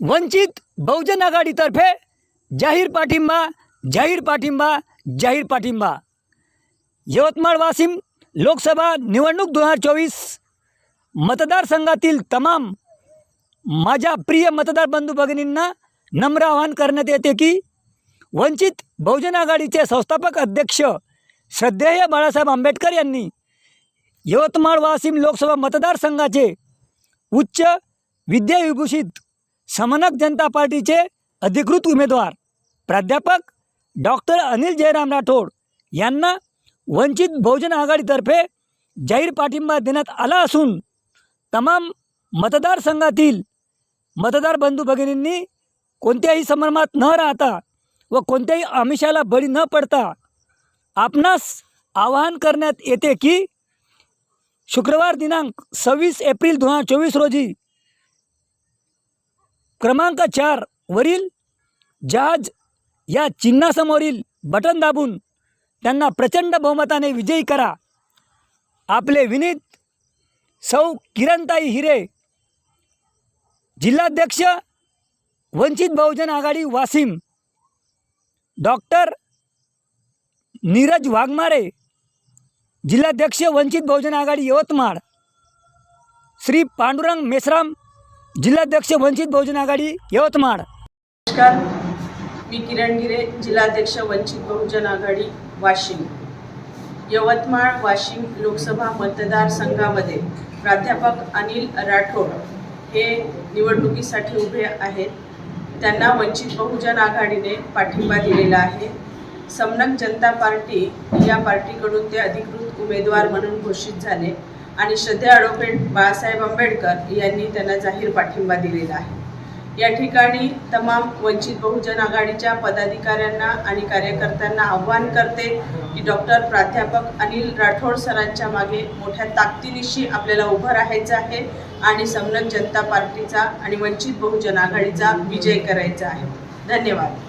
वंचित बहुजन आघाडीतर्फे जाहीर पाठिंबा जाहीर पाठिंबा जाहीर पाठिंबा. यवतमाळ वाशिम लोकसभा निवडणूक दोन हजार चोवीस मतदारसंघातील तमाम माझ्या प्रिय मतदार बंधू भगिनींना नम्र आवाहन करण्यात येते की वंचित बहुजन आघाडीचे संस्थापक अध्यक्ष श्रद्धेय बाळासाहेब आंबेडकर यांनी यवतमाळ वाशिम लोकसभा मतदारसंघाचे उच्च विद्याविभूषित समनक जनता पार्टीचे अधिकृत उमेदवार प्राध्यापक डॉक्टर अनिल जयराम राठोड यांना वंचित बहुजन आघाडीतर्फे जाहीर पाठिंबा देण्यात आला असून तमाम मतदारसंघातील मतदार बंधू भगिनींनी कोणत्याही संभ्रमात न राहता व कोणत्याही आमिषाला बळी न पडता आपणास आवाहन करण्यात येते की शुक्रवार दिनांक सव्वीस एप्रिल दोन हजार चोवीस रोजी क्रमांक चार वरील जहाज या चिन्हासमोरील बटन दाबून त्यांना प्रचंड बहुमताने विजयी करा. आपले विनीत सौ किरणताई हिरे जिल्हाध्यक्ष वंचित बहुजन आघाडी वाशिम डॉक्टर नीरज वाघमारे जिल्हाध्यक्ष वंचित बहुजन आघाडी यवतमाळ श्री पांडुरंग मेसराम जिल्हाध्यक्ष वंचित बहुजन आघाडी यवतमाळ. नमस्कार. मी किरण गिरे जिल्हाध्यक्ष वंचित बहुजन आघाडी वाशिम. यवतमाळ वाशिम लोकसभा मतदारसंघामध्ये प्राध्यापक अनिल राठोड हे निवडणुकीसाठी उभे आहेत. त्यांना वंचित बहुजन आघाडीने पाठिंबा दिलेला आहे. समनक जनता पार्टी या पार्टीकडून ते अधिकृत उमेदवार म्हणून घोषित झाले. आणि श्रद्धे ॲडव्होकेट बाळासाहेब आंबेडकर यांनी त्यांना जाहीर पाठिंबा दिलेला आहे. या ठिकाणी तमाम वंचित बहुजन आघाडीच्या पदाधिकाऱ्यांना आणि कार्यकर्त्यांना आव्हान करते की डॉक्टर प्राध्यापक अनिल राठोड सरांच्या मागे मोठ्या ताकदीनिशी आपल्याला उभं राहायचं आहे आणि समनक जनता पार्टीचा आणि वंचित बहुजन आघाडीचा विजय करायचा आहे. धन्यवाद.